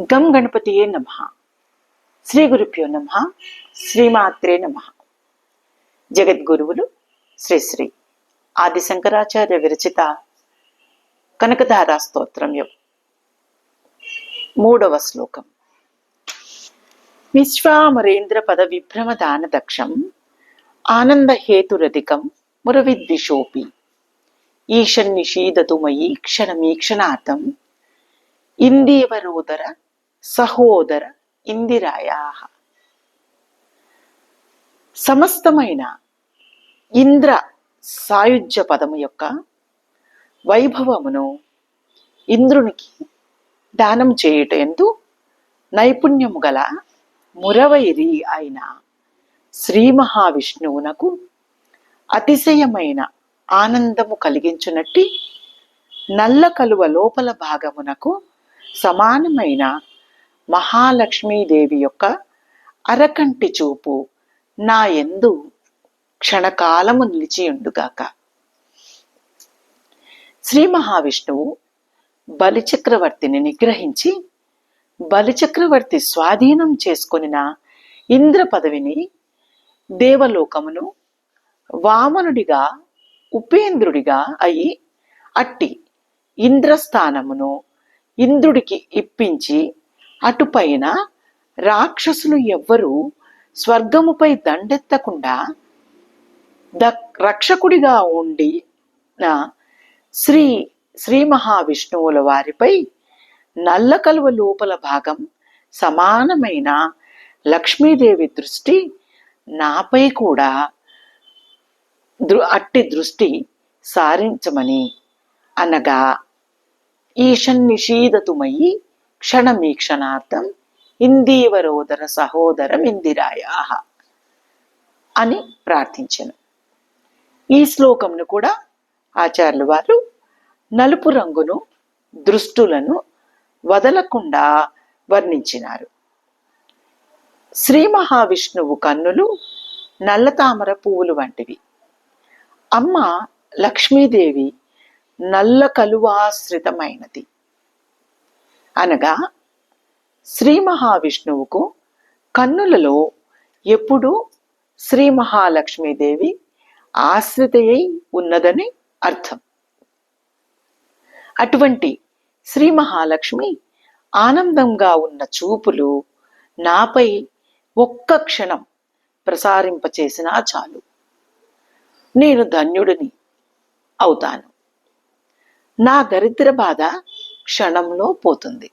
గం గణపతియే నమ. శ్రీ గురుభ్యో నమ. శ్రీమాత్రే నమ. జగద్గురువులు శ్రీ శ్రీ ఆది శంకరాచార్య విరచిత కనకధారా స్తోత్రం యొక్క మూడవ శ్లోకం. విశ్వామరేంద్ర పద విభ్రమ దాన దక్షం ఆనంద హేతురధికం మురవిద్విషోపి. ఈషన్నిషీదతు మయి క్షణమీక్షణార్థం ఇందీవరోదర సహోదర ఇందిరాయా సమస్తమైన ఇంద్ర సాయుధ్య పదము యొక్క వైభవమును ఇంద్రునికి దానం చేయుట ఎందు నైపుణ్యము గల మురవైరి అయిన శ్రీ మహావిష్ణువునకు అతిశయమైన ఆనందము కలిగించునట్టి నల్ల కలువ లోపల భాగమునకు సమానమైన మహాలక్ష్మీదేవి యొక్క అరకంటి చూపు నా ఎందు క్షణకాలము నిలిచియుండుగాక శ్రీ మహావిష్ణువు బలిచక్రవర్తిని నిగ్రహించి బలిచక్రవర్తి స్వాధీనం చేసుకొనిన ఇంద్ర పదవిని దేవలోకమును వామనుడిగా ఉపేంద్రుడిగా అయి అట్టి ఇంద్రస్థానమును ఇంద్రుడికి ఇప్పించి అటుపైన రాక్షసులు ఎవ్వరూ స్వర్గముపై దండెత్తకుండా ద రక్షకుడిగా ఉండి నా శ్రీ శ్రీ మహావిష్ణువుల వారిపై నల్ల కలువ లోపల భాగం సమానమైన లక్ష్మీదేవి దృష్టి నాపై కూడా దృ అట్టి దృష్టి సారించమని అనగా క్షణమీక్షణార్థం ఇందీవరోదర సహోదరం ఇందిరాయా అని ప్రార్థించను. ఈ శ్లోకంను కూడా ఆచార్యులు వారు నలుపు రంగును దృష్టులను వదలకుండా వర్ణించినారు. శ్రీ మహావిష్ణువు కన్నులు నల్ల తామర పువ్వులు వంటివి. అమ్మ లక్ష్మీదేవి నల్ల కలువాశ్రితమైనది. అనగా శ్రీ మహావిష్ణువుకు కన్నులలో ఎప్పుడూ శ్రీ మహాలక్ష్మీదేవి ఆశ్రితయై ఉన్నదని అర్థం. అటువంటి శ్రీ మహాలక్ష్మి ఆనందంగా ఉన్న చూపులు నాపై ఒక్క క్షణం ప్రసారింపచేసినా చాలు. నేను ధన్యుడిని అవుతాను. నా దరిద్ర బాధ క్షణంలో పోతుంది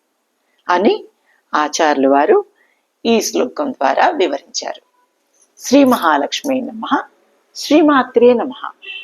అని ఆచార్యులు వారు ఈ శ్లోకం ద్వారా వివరించారు. శ్రీ మహాలక్ష్మి నమ. శ్రీమాత్రే నమ.